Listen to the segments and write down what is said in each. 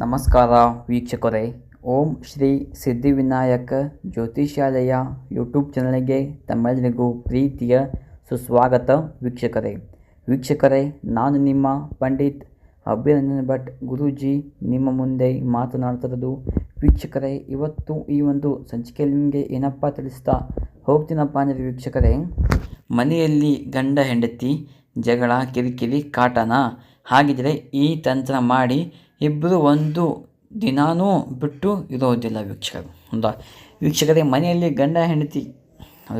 ನಮಸ್ಕಾರ ವೀಕ್ಷಕರೇ. ಓಂ ಶ್ರೀ ಸಿದ್ಧಿವಿನಾಯಕ ಜ್ಯೋತಿಷಾಲಯ ಯೂಟ್ಯೂಬ್ ಚಾನಲ್ಗೆ ತಮ್ಮೆಲ್ಲರಿಗೂ ಪ್ರೀತಿಯ ಸುಸ್ವಾಗತ ವೀಕ್ಷಕರೇ. ವೀಕ್ಷಕರೇ, ನಾನು ನಿಮ್ಮ ಪಂಡಿತ್ ಅಭಿನಂದನ್ ಭಟ್ ಗುರೂಜಿ. ನಿಮ್ಮ ಮುಂದೆ ಮಾತನಾಡ್ತಿರೋದು ವೀಕ್ಷಕರೇ, ಇವತ್ತು ಈ ಒಂದು ಸಂಚಿಕೆಯಲ್ಲಿ ನಿಮಗೆ ಏನಪ್ಪ ತಿಳಿಸ್ತಾ ಹೋಗ್ತೀನಪ್ಪ ಅಂದರೆ ವೀಕ್ಷಕರೇ, ಮನೆಯಲ್ಲಿ ಗಂಡ ಹೆಂಡತಿ ಜಗಳ ಕಿರಿಕಿರಿ ಕಾಟನ ಹಾಗಿದ್ರೆ ಈ ತಂತ್ರ ಮಾಡಿ ಇಬ್ಬರು ಒಂದು ದಿನಾನೂ ಬಿಟ್ಟು ಇರೋದಿಲ್ಲ ವೀಕ್ಷಕರು. ಹೌದಾ ವೀಕ್ಷಕರೇ ಮನೆಯಲ್ಲಿ ಗಂಡ ಹೆಂಡತಿ.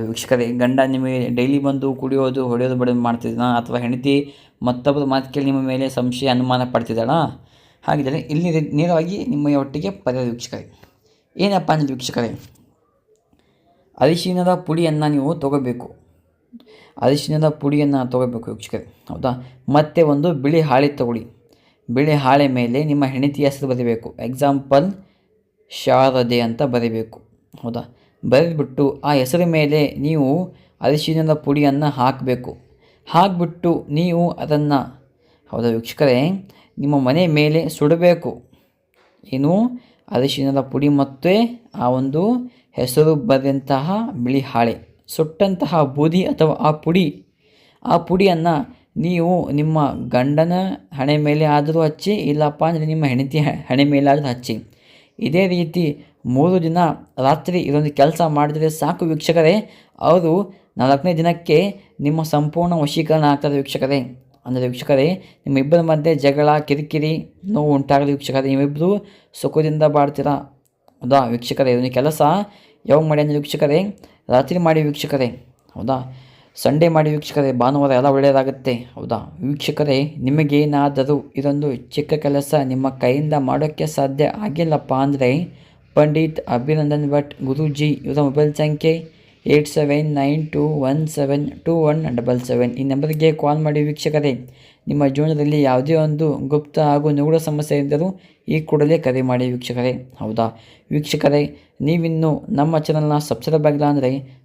ವೀಕ್ಷಕರೇ ಗಂಡ ನಿಮಗೆ ಡೈಲಿ ಬಂದು ಕುಡಿಯೋದು, ಹೊಡೆಯೋದು ಬಡಿಯೋದು ಮಾಡ್ತಿದ್ದಾನ? ಅಥವಾ ಹೆಂಡತಿ ಮತ್ತೊಬ್ಬರು ಮಾತು ಕೇಳಿ ನಿಮ್ಮ ಮೇಲೆ ಸಂಶಯ, ಅನುಮಾನ ಪಡ್ತಿದ್ದಾಳ? ಹಾಗಿದ್ದರೆ ಇಲ್ಲಿ ನೇರವಾಗಿ ನಿಮ್ಮ ಒಟ್ಟಿಗೆ ಪದ ವೀಕ್ಷಕರೇ. ಏನಪ್ಪ ಅಂದರೆ ವೀಕ್ಷಕರೇ, ಅರಿಶಿನದ ಪುಡಿಯನ್ನು ನೀವು ತಗೋಬೇಕು. ಅರಿಶಿನದ ಪುಡಿಯನ್ನು ತೊಗೋಬೇಕು ವೀಕ್ಷಕರೇ. ಹೌದಾ? ಮತ್ತೆ ಒಂದು ಬಿಳಿ ಹಾಳೆ ತಗೊಳ್ಳಿ. ಬಿಳಿ ಹಾಳೆ ಮೇಲೆ ನಿಮ್ಮ ಹೆಂಡತಿಯ ಹೆಸರು ಬರೀಬೇಕು. ಎಕ್ಸಾಂಪಲ್ ಶಾರದೆ ಅಂತ ಬರೀಬೇಕು. ಹೌದಾ? ಬರೆದ್ಬಿಟ್ಟು ಆ ಹೆಸರು ಮೇಲೆ ನೀವು ಅರಿಶಿನದ ಪುಡಿಯನ್ನು ಹಾಕಬೇಕು. ಹಾಕಿಬಿಟ್ಟು ನೀವು ಅದನ್ನು, ಹೌದಾ ವೀಕ್ಷಕರೇ? ನಿಮ್ಮ ಮನೆ ಮೇಲೆ ಸುಡಬೇಕು. ಏನು? ಅರಿಶಿನದ ಪುಡಿ ಮತ್ತು ಆ ಒಂದು ಹೆಸರು ಬರೆದಂತಹ ಬಿಳಿ ಹಾಳೆ. ಸುಟ್ಟಂತಹ ಬೂದಿ ಅಥವಾ ಆ ಪುಡಿ, ಆ ಪುಡಿಯನ್ನು ನೀವು ನಿಮ್ಮ ಗಂಡನ ಹಣೆ ಮೇಲೆ ಆದರೂ ಹಚ್ಚಿ, ಇಲ್ಲಪ್ಪ ಅಂದರೆ ನಿಮ್ಮ ಹೆಂಡತಿ ಹಣೆ ಆದರೂ ಹಚ್ಚಿ. ಇದೇ ರೀತಿ ಮೂರು ದಿನ ರಾತ್ರಿ ಇದೊಂದು ಕೆಲಸ ಮಾಡಿದರೆ ಸಾಕು ವೀಕ್ಷಕರೇ, ಅವರು ನಾಲ್ಕನೇ ದಿನಕ್ಕೆ ನಿಮ್ಮ ಸಂಪೂರ್ಣ ವಶೀಕರಣ ಆಗ್ತದೆ ವೀಕ್ಷಕರೇ. ಅಂದರೆ ವೀಕ್ಷಕರೇ, ನಿಮ್ಮಿಬ್ಬರ ಮಧ್ಯೆ ಜಗಳ, ಕಿರಿಕಿರಿ, ನೋವು ಉಂಟಾಗಲಿ ವೀಕ್ಷಕರೇ. ನೀವಿಬ್ಬರು ಸುಖದಿಂದ ಬಾಡ್ತೀರಾ ಹೌದಾ ವೀಕ್ಷಕರೇ, ಇದೊಂದು ಕೆಲಸ. ಯಾವಾಗ ಮಾಡಿ ಅಂದರೆ ವೀಕ್ಷಕರೇ, ರಾತ್ರಿ ಮಾಡಿ ವೀಕ್ಷಕರೇ. ಹೌದಾ? ಸಂಡೇ ಮಾಡಿ ವೀಕ್ಷಕರೇ, ಭಾನುವಾರ ಎಲ್ಲ ಒಳ್ಳೆಯದಾಗುತ್ತೆ. ಹೌದಾ? ವೀಕ್ಷಕರೇ ನಿಮಗೇನಾದರೂ ಇದೊಂದು ಚಿಕ್ಕ ಕೆಲಸ ನಿಮ್ಮ ಕೈಯಿಂದ ಮಾಡೋಕ್ಕೆ ಸಾಧ್ಯ ಆಗಿಲ್ಲಪ್ಪ ಅಂದರೆ ಪಂಡಿತ್ ಅಭಿನಂದನ್ ಭಟ್ ಗುರೂಜಿ, ಇವರ ಮೊಬೈಲ್ ಸಂಖ್ಯೆ eight seven nine two one seven two one double seven. ಈ ನಂಬರ್ಗೆ ಕಾಲ್ ಮಾಡಿ ವೀಕ್ಷಕರೇ, ನಿಮ್ಮ ಜೀವನದಲ್ಲಿ ಯಾವುದೇ ಒಂದು ಗುಪ್ತ ಹಾಗೂ ನಿಗೂಢ ಸಮಸ್ಯೆ ಇದ್ದರೂ ಈ ಕೂಡಲೇ ಕರೆ ಮಾಡಿ ವೀಕ್ಷಕರೇ. ಹೌದಾ? ವೀಕ್ಷಕರೇ, ನೀವಿನ್ನು ನಮ್ಮ ಚಾನಲ್ನ ಸಬ್ಸ್ಕ್ರೈಬ್ ಆಗಿಲ್ಲ ಅಂದರೆ